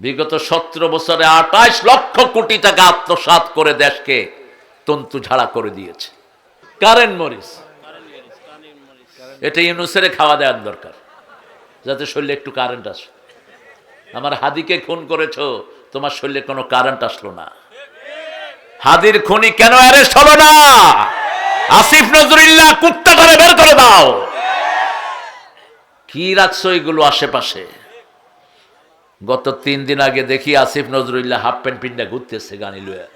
বিগত সতেরো বছরে আঠাশ লক্ষ কোটি টাকা আত্মসাৎ করে দেশকে তন্তু ঝাড়া করে দিয়েছে। কারেন্ট মরিস এটা ইউনুসেরে খাওয়া দেওয়ার দরকার। যাতে শরীরে একটু কারেন্ট আসে। আমার হাদিকে খুন করেছ, তোমার শরীরে কোনো কারেন্ট আসলো না। হাদির খুনি কেন অ্যারেস্ট হলো না? আসিফ নজরুল্লাহ কুত্তা ধরে বের করে দাও। কি রাখছো এগুলো আশেপাশে? গত তিন দিন আগে দেখি আসিফ নজরুল্লাহ হাফ প্যান্ট পিন্ডা ঘুরতেছে গানি লয়ে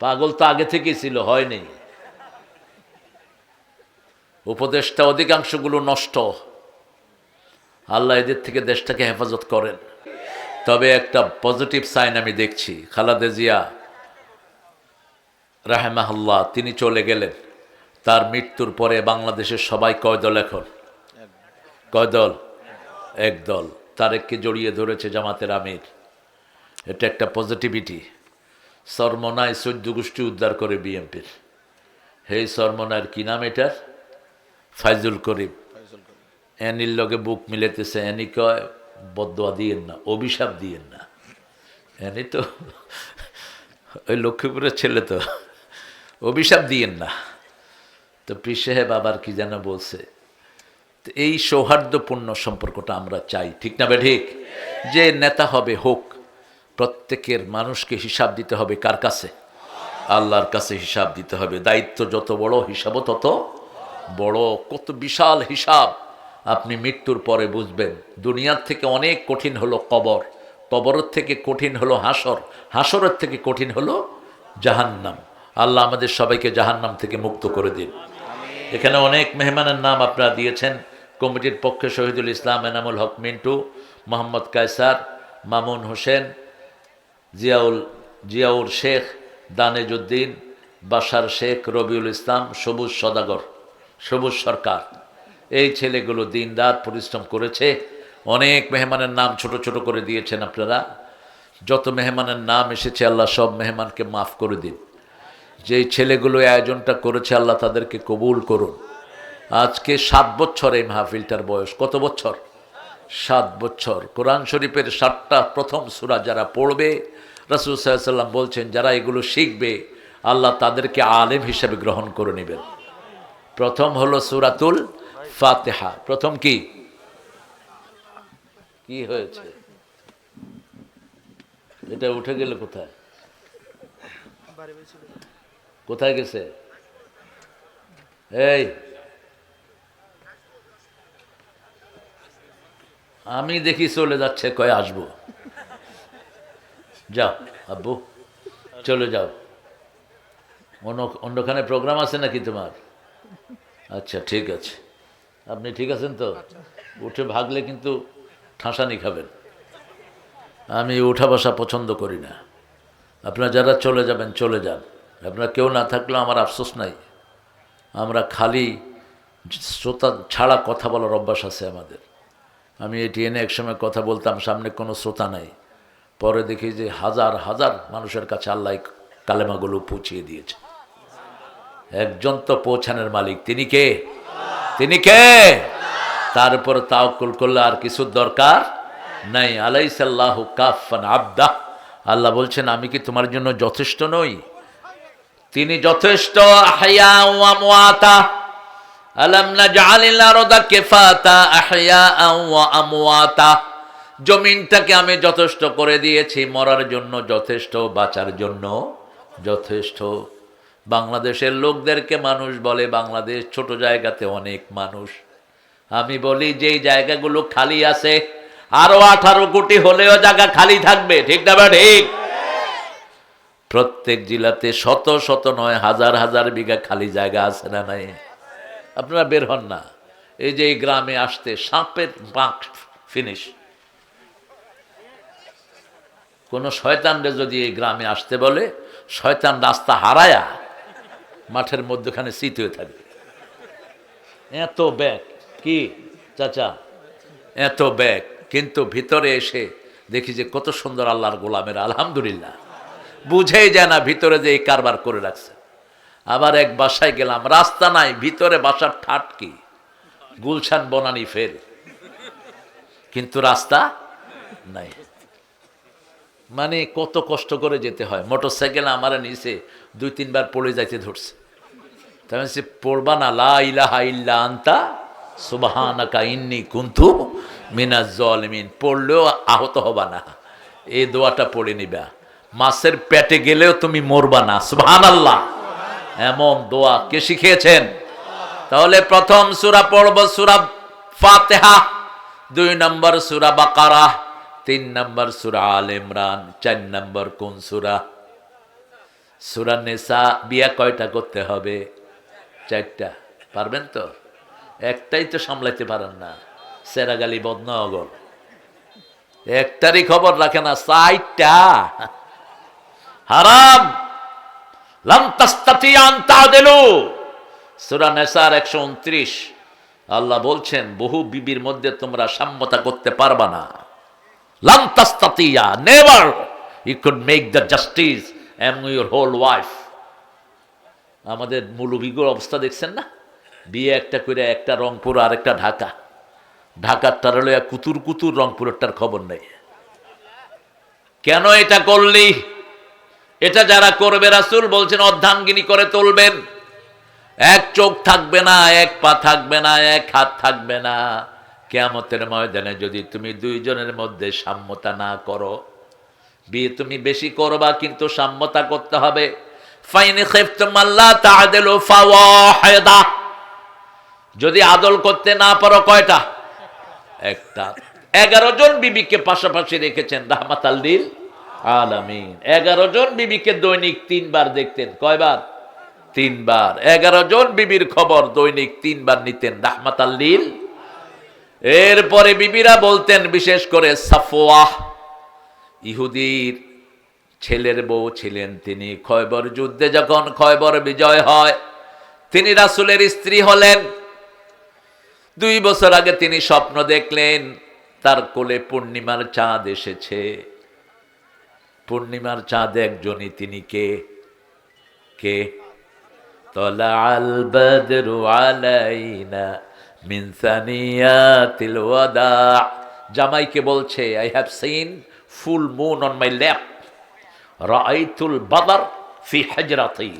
পাগল তো আগে থেকেই ছিল হয়নি উপদেশটা অধিকাংশগুলো নষ্ট। আল্লাহ এদের থেকে দেশটাকে হেফাজত করেন। তবে একটা পজিটিভ সাইন আমি দেখছি খালাদে জিয়া রাহেমাহুল্লাহ তিনি চলে গেলেন। তার মৃত্যুর পরে বাংলাদেশের সবাই কয় দল এখন? কয় দল? এক দল। তারেককে জড়িয়ে ধরেছে জামাতের আমির। এটা একটা পজিটিভিটি সরমনায় চোদ্দ গোষ্ঠী উদ্ধার করে বিএনপির। হেই সরমনার কি নাম এটার? ফাইজুল করিম। অ্যানির লগে বুক মিলেতেছে অ্যানি কয় বদোয়া দিয়েন না অভিশাপ দিয়েন না। অ্যানি তো ওই লক্ষ্মীপুরের ছেলে তো অভিশাপ দিয়েন না। তো পি সাহেব আবার কি যেন বলছে এই সৌহার্দ্যপূর্ণ সম্পর্কটা আমরা চাই, ঠিক না ঠিক? যে নেতা হবে হোক, প্রত্যেকের মানুষকে হিসাব দিতে হবে কার কাছে? আল্লাহর কাছে হিসাব দিতে হবে। দায়িত্ব যত বড়, হিসাবও তত বড়। কত বিশাল হিসাব। আপনি মৃত্যুর পরে বুঝবেন, দুনিয়ার থেকে অনেক কঠিন হলো কবর। কবরের থেকে কঠিন হলো হাসর। হাসরের থেকে কঠিন হলো জাহান্নাম। আল্লাহ আমাদের সবাইকে জাহান্নাম থেকে মুক্ত করে দিন। এখানে অনেক মেহমানের নাম আপনারা দিয়েছেন। কমিটির পক্ষে শহীদুল ইসলাম, এনামুল হক, মিন্টু, মোহাম্মদ কায়সার, মামুন হোসেন, জিয়াউল, জিয়াউর শেখ দানেজুদ্দিন বাসার শেখ, রবিউল ইসলাম, সবুজ সদাগর, সবুজ সরকার। এই ছেলেগুলো দিন রাত পরিশ্রম করেছে। অনেক মেহমানের নাম ছোট ছোট করে দিয়েছেন আপনারা। যত মেহমানের নাম এসেছে, আল্লাহ সব মেহমানকে মাফ করে দিন। যেই ছেলেগুলো আয়োজনটা করেছে, আল্লাহ তাদেরকে কবুল করুন। আজকে সাত বছর এই মাহফিলটার বয়স। কত বছর? সাত বছর। কোরআন শরীফের সাতটা প্রথম সুরা যারা পড়বে, রাসুল সাল্লাম বলছেন, যারা এগুলো শিখবে, আল্লাহ তাদেরকে আলেম হিসেবে গ্রহণ করে নেবেন। প্রথম হলো সুরাতুল ফাতেহা। প্রথম কি? কি হয়েছে? এটা উঠে গেল কোথায়? কোথায় গেছে? এই আমি দেখি চলে যাচ্ছে, কয়ে আসব। যাও, আব্বু, চলে যাও। অন্য, অন্যখানে প্রোগ্রাম আছে নাকি তোমার? আচ্ছা ঠিক আছে। আপনি ঠিক আছেন তো? উঠে ভাগলে কিন্তু ঠাঁসানি খাবেন। আমি উঠা বসা পছন্দ করি না। আপনারা যারা চলে যাবেন, চলে যান। আপনারা কেউ না থাকলেও আমার আফসোস নাই। আমরা খালি শ্রোতা ছাড়া কথা বলার অভ্যাস আছে আমাদের। আমি এটি এনে একসময় কথা বলতাম, সামনে কোনো শ্রোতা নাই। পরে দেখি যে হাজার হাজার মানুষের কাছে আল্লাহ কালেমাগুলো পৌঁছিয়ে দিয়েছে। একজন তো পৌঁছানোর মালিক। তিনি কে? তিনি কে? তার উপর তাওকুল করলে আর কিছু দরকার নাই। আলাইসাল্লাহ কাফান আবদা আল্লাহ বলছেন, আমি কি তোমার জন্য যথেষ্ট নই? তিনি যথেষ্ট, আহয়া আলাম আমওয়াতা। জমিনটাকে আমি যথেষ্ট করে দিয়েছি, মরার জন্য যথেষ্ট, বাঁচার জন্য যথেষ্ট। বাংলাদেশের লোকদেরকে মানুষ বলে, বাংলাদেশ ছোট জায়গাতে অনেক মানুষ। আমি বলি, যেই জায়গাগুলো খালি আছে, আরও আঠারো কোটি হলেও জায়গা খালি থাকবে, ঠিক না বা ঠিক? প্রত্যেক জেলাতে শত শত নয়, হাজার হাজার বিঘা খালি জায়গা আছে না নাই? আপনারা বের হন না। এই যে এই গ্রামে আসতে সাপের বাঁক ফিনিশ কোনো শয়তানরে যদি এই গ্রামে আসতে বলে, শয়তান রাস্তা হারায়া মাঠের মধ্যখানে শীত হয়ে থাকবে। এত ব্যাগ, কি চাচা? এত ব্যাগ, কিন্তু ভিতরে এসে দেখি যে কত সুন্দর আল্লাহর গোলামের, আলহামদুলিল্লাহ। বুঝেই যায় না ভিতরে যে এই কারবার করে রাখছে। আবার এক বাসায় গেলাম, রাস্তা নাই, ভিতরে বাসার ঠাট কি? গুলশান, বনানি ফের। কিন্তু রাস্তা নাই। মানে কত কষ্ট করে যেতে হয়। মোটর সাইকেল আমার নিচে দুই তিনবার পড়ে যাইতে ধরছে। তাই সে পড়বা না, লা ইলাহা ইল্লা আন্তা, সুবহানাকা ইন্নি কুনতু মিনাজ জালিমিন। পড়লেও আহত হবা না। এই দোয়াটা পড়ে নিবা। মাছের পেটে গেলেও তুমি মরবা না, সুবহানাল্লাহ। এমন দোয়া কে শিখিয়েছেন? তাহলে প্রথম সুরা পড়ব সুরা ফাতেহা, দুই নম্বর সুরা বাকারা, তিন নম্বর সুরা আল ইমরান, চার নম্বর কোন সুরা? সুরা নেসা বিয়া কয়টা করতে হবে? চারটা। পারবেন তো? একটাই তো সামলাইতে পারেন না। সেরাগালি বদনগর। একটারই খবর রাখে না সাইটটা হারাম লান্তাস্তাতি আনতা দিলু সূরা নেসার একশো উনত্রিশ আল্লাহ বলছেন, বহু বিবির মধ্যে তোমরা সাম্যতা করতে পারবা না। লান্তাস্তাতিয়া never you could make the justice M whole wife. আমাদের মৌলভীগুর অবস্থা দেখছেন না? বিয়ে একটা করে একটা রংপুর আর একটা ঢাকা। ঢাকারটার হলো কুতুর কুতুর রংপুরেরটার খবর নেই। কেন এটা করলি? এটা যারা করবে রাসুল বলছেন, অর্ধাঙ্গিনী করে তুলবেন। এক চোখ থাকবে না, এক পা থাকবে না, এক হাত থাকবে না। কেয়ামতের ময়দানে যদি তুমি দুইজনের মধ্যে সাম্যতা না করো, বিয়ে তুমি বেশি করবা, কিন্তু সাম্যতা করতে হবে। যদি আদল করতে না পারো কয়টা? একটা। এগারো জন বিবিকে পাশাপাশি রেখেছেন রাহমাত আল্লিল আলামিন। এগারো জন বিবিকে দৈনিক তিনবার দেখতেন। কয়বার? তিনবার। এগারো জন বিবির খবর দৈনিক তিনবার নিতেন। রাহমাত আল্লিল এরপরে বিবিরা বলতেন, বিশেষ করে সাফোয়াহ ইহুদির ছেলের বউ ছিলেন তিনি। খয়বর যুদ্ধে যখন খয়বর বিজয় হয়, তিনি রাসুলের স্ত্রী হলেন। দুই বছর আগে তিনি স্বপ্ন দেখলেন, তার কোলে পূর্ণিমার চাঁদ এসেছে। পূর্ণিমার চাঁদ একজনই তিনি কে? কে? জামাইকে বলছে I have seen full moon on my lap রাইতুল বাদার ফি হাজরাতি।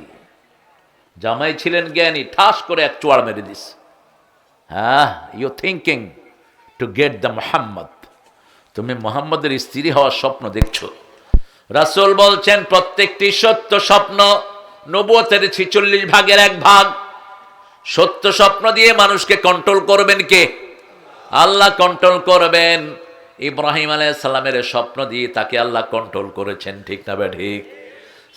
জামাই ছিলেন জ্ঞানী, ঠাস করে এক চোয়ার মেরে দিস। হ্যাঁ you thinking to get the Mohammad তুমি মোহাম্মদের স্ত্রী হওয়ার স্বপ্ন দেখছ? রাসূল বলছেন, প্রত্যেকটি সত্য স্বপ্ন নবুয়তের ছিচল্লিশ ভাগের এক ভাগ। সত্য স্বপ্ন দিয়ে মানুষকে কন্ট্রোল করবেন কে? আল্লাহ কন্ট্রোল করবেন। ইব্রাহিম আলাইসাল্লামের স্বপ্ন দিয়ে তাকে আল্লাহ কন্ট্রোল করেছেন, ঠিক না বে ঠিক?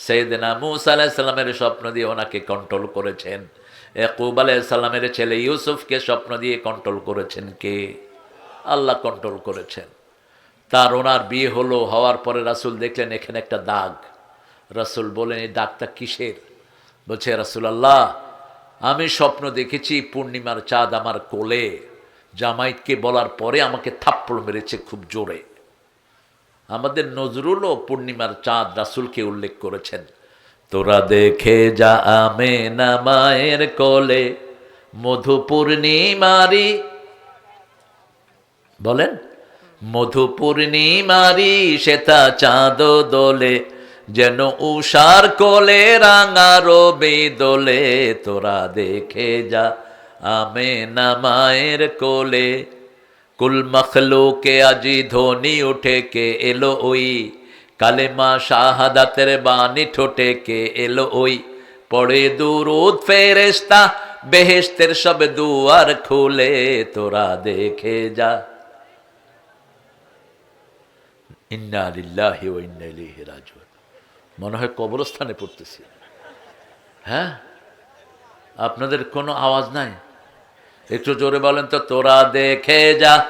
সেইদিনা মুসা আলাইসাল্লামের স্বপ্ন দিয়ে ওনাকে কন্ট্রোল করেছেন। একুব আলাইসাল্লামের ছেলে ইউসুফকে স্বপ্ন দিয়ে কন্ট্রোল করেছেন কে? আল্লাহ কন্ট্রোল করেছেন। তার ওনার বিয়ে হলো, হওয়ার পরে রাসূল দেখলেন এখানে একটা দাগ। রাসূল বলেন এই দাগটা কিসের? বলছে রাসূল আল্লাহ আমি স্বপ্ন দেখেছি পূর্ণিমার চাঁদ আমার কোলে। জামাইতকে বলার পরে আমাকে থাপ্পড় মেরেছে খুব জোরে। আমাদের নজরুলও পূর্ণিমার চাঁদ রাসূলকে উল্লেখ করেছেন। তোরা দেখে যা আমে না মায়ের কোলে মধু পূর্ণিমারি বলেন মধু পূর্ণিমারি শ্বেতা চাঁদ দোলে, যেন উষার কোলে রাঙা রবে দোলে, তোরা দেখে যা আমে না মায়ের কোলে। কুল মখলুকে আজি ধ্বনি উঠে কে এলো ওই, কালেমা শাহাদাতের বাণী ঠোঁটে কে এলো ওই। পড়ে দুরুদ ফেরেস্তা বেহেস্তের সব দুয়ার খুলে, তোরা দেখে যা ইন্না লিল্লাহি ওয়া ইন্না মনে হয় কবরস্থানে পড়তেছি। হ্যাঁ? আপনাদের কোনো আওয়াজ নাই? একটু জোরে বলেন তো, তোরা দেখে যা।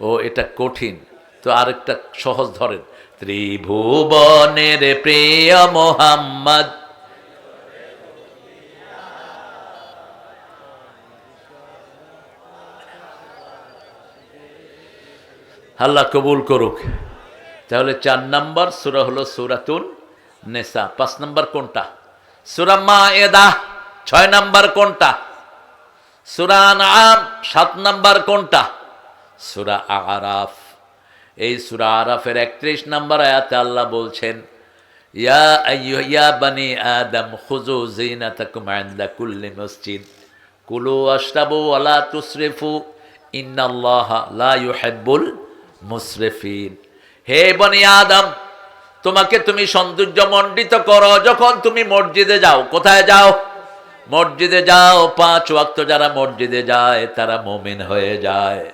ও, এটা কঠিন। তো আরেকটা সহজ ধরেন। ত্রিভুবনের প্রিয় মোহাম্মদ আল্লাহ কবুল করুক। তাহলে চার নাম্বার সুরা হলো সুরাতুন নেশা পাঁচ নাম্বার কোনটা? সুরা মা এদা ছয় নাম্বার কোনটা? সুরা আম সাত নাম্বার কোনটা? সুরা আরাফ। এই সুরা আরাফের একত্রিশ নম্বর আয়াতে আল্লাহ বলছেন, ইয়া ইয়া বানি আদম খুজু জিনাতাকুম ইনদা কুল্লি মসজিদ। কুলু আশরাবু ওয়ালা তুসরিফু ইন্নাল্লাহা লা ইউহিব্বুল মুসরিফিন। হে বনি আদম, তোমাকে তুমি সৌন্দর্য মণ্ডিত করো। যখন তুমি মসজিদে যাও, কোথায় যাও? মসজিদে যাও, পাঁচ ওয়াক্ত যারা মসজিদে যায়, তারা মোমিন হয়ে যায়।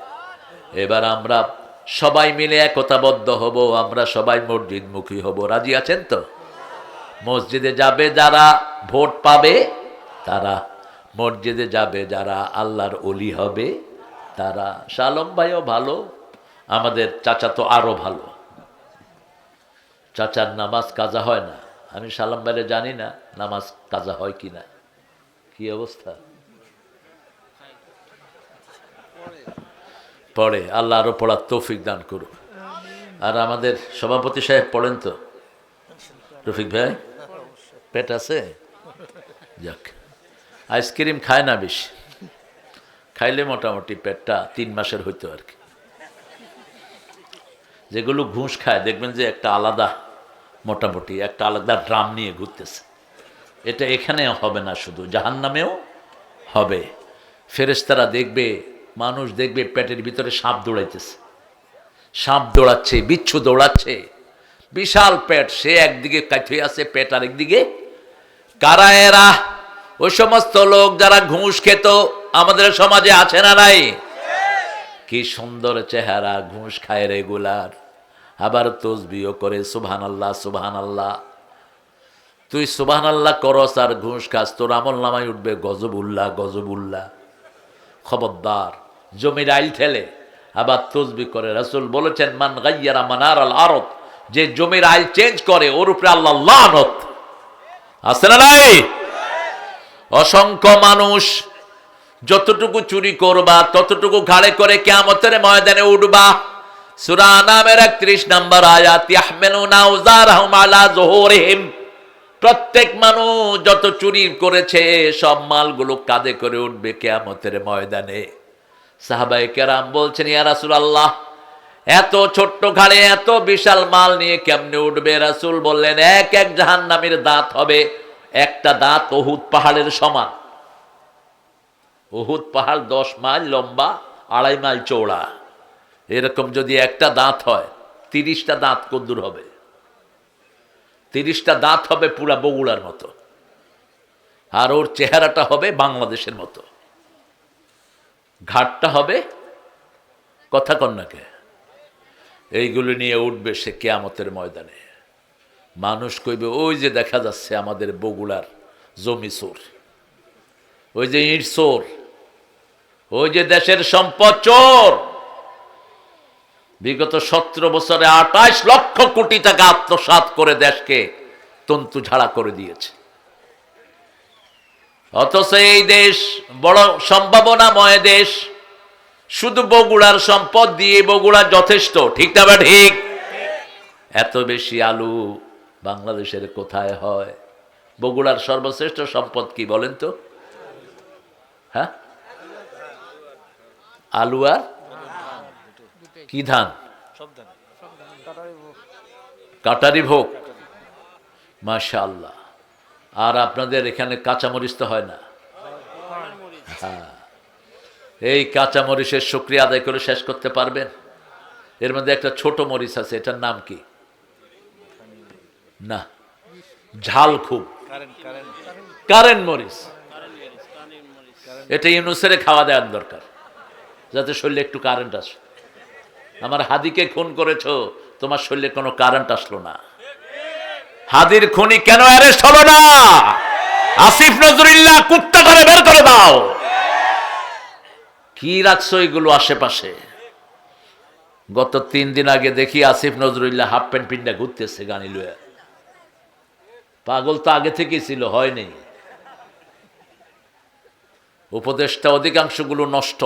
এবার আমরা সবাই মিলে একতাবদ্ধ হব, আমরা সবাই মসজিদমুখী হব। রাজি আছেন তো? মসজিদে যাবে যারা ভোট পাবে, তারা মসজিদে যাবে যারা আল্লাহর অলি হবে, তারা। শালম ভাইও ভালো? আমাদের চাচা তো আরও ভালো। চাচার নামাজ কাজা হয় না। আমি সালাম বাইরে জানি না নামাজ কাজা হয় কি না কি অবস্থা? পড়ে। আল্লাহ আরও পড়ার তৌফিক দান করুক। আর আমাদের সভাপতি সাহেব পড়েন তো? রফিক ভাই? পেট আছে? যাক। আইসক্রিম খায় না বেশি। খাইলে মোটামুটি পেটটা তিন মাসের হইতো আর কি। যেগুলো ঘুষ খায়, দেখবেন যে একটা আলাদা মোটামুটি, একটা আলাদা ড্রাম নিয়ে ঘুরতেছে। এটা এখানে হবে না শুধু জাহান নামেও হবে। ফেরেশতারা দেখবে, মানুষ দেখবে পেটের ভিতরে সাপ দৌড়াইতেছে। সাপ দৌড়াচ্ছে, বিচ্ছু দৌড়াচ্ছে। বিশাল পেট, সে একদিকে কাঠে আছে, পেট আরেকদিকে কারা এরা ওই সমস্ত লোক যারা ঘুষ খেত, আমাদের সমাজে আছে না নাই? কি সুন্দর চেহারা, ঘুষ খায় রেগুলার। আবার তসবিও করে সুবহান আল্লাহ সুবহান আল্লাহ তুই সুবহান আল্লাহ করস আর ঘুষ খাস, তোর আমল নামায় উঠবে গজবুল্লাহ গজবুল্লাহ। খবরদার, জমির আইল ঠেলে। আবার তসবি করে, রাসূল বলেছেন, মান গাইয়ারা মানার আল আরত যে জমির আইল চেঞ্জ করে, ওর উপরে আল্লাহ লানত। আছে না নাই? অসংখ্য মানুষ যতটুকু চুরি করবা, ততটুকু ঘাড়ে করে কেমতের ময়দানে উঠবা সুরা নামের একত্রিশ নম্বর আয়াত আলা জুহুরিহিম। প্রত্যেক মানুষ যত চুরি করেছে, সব মালগুলো কাঁধে করে উঠবে কেয়ামতের ময়দানে। সাহাবাই কেরাম বলছেন, ইয়া রাসূলুল্লাহ, এত ছোট্ট ঘাড়ে এত বিশাল মাল নিয়ে কেমনে উঠবে? রাসূল বললেন, এক এক জাহান্নামীর দাঁত হবে, একটা দাঁত ওহুদ পাহাড়ের সমান। উহুদ পাহাড় দশ মাইল লম্বা, আড়াই মাইল চৌড়া এরকম যদি একটা দাঁত হয়, তিরিশটা দাঁত কদ্দুর হবে। তিরিশটা দাঁত হবে পুরা বগুড়ার মতো। আর ওর চেহারাটা হবে বাংলাদেশের মতো। ঘাটটা হবে কথা কন্যাকে এইগুলো নিয়ে উঠবে সে কেয়ামতের ময়দানে। মানুষ কইবে, ওই যে দেখা যাচ্ছে আমাদের বগুড়ার জমি চোর। ওই যে ইট চোর। ওই যে দেশের সম্পদ চোর। বিগত সতেরো বছরে আঠাশ লক্ষ কোটি টাকা আত্মসাৎ করে দেশকে তন্তু ঝাড়া করে দিয়েছে। অথচ এই দেশ বড় সম্ভাবনাময় দেশ। শুধু বগুড়ার সম্পদ দিয়ে বগুড়া যথেষ্ট, ঠিক না বা ঠিক? এত বেশি আলু বাংলাদেশের কোথায় হয়? বগুড়ার সর্বশ্রেষ্ঠ সম্পদ কি বলেন তো? হ্যাঁ? আলু আর কি ধান? কাটারি ভোগ। মাশা আল্লাহ আর আপনাদের এখানে কাঁচামরিচ তো হয় না? হ্যাঁ। এই কাঁচামরিচের শুক্রিয়া আদায় করে শেষ করতে পারবেন। এর মধ্যে একটা ছোট মরিচ আছে, এটার নাম কি? না। ঝাল খুব। কারেন্ট মরিচ। এটা ইউনুসের খাওয়া দেওয়ার দরকার, যাতে শরীরে একটু কারেন্ট আসে। আমার হাদিকে খুন করেছ, তোমার শরীরে কোনো কারেন্ট আসলো না। হাদির খুনি কেন অ্যারেস্ট হলো না? আসিফ নজরুল্লাহ কুত্তা ধরে বের করে দাও। কি রাখছো এগুলো আশেপাশে? গত তিন দিন আগে দেখি আসিফ নজরুল্লাহ হাফ প্যান্ট পিন্ডা ঘুরতেছে গানি লয়ে। পাগল তো আগে থেকেই ছিল, হয়নি। উপদেশটা অধিকাংশগুলো নষ্ট।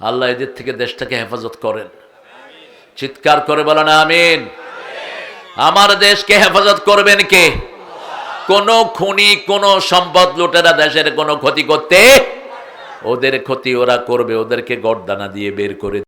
আল্লাহ এদের থেকে দেশটাকে হেফাজত করেন। চিৎকার করে বলেন, আমিন। আমার দেশকে হেফাজত করবেন কে? কোন খুনি, কোন সম্পদ লুটেরা দেশের কোনো ক্ষতি করতে ওদের ক্ষতি ওরা করবে, ওদেরকে গড়দানা দিয়ে বের করে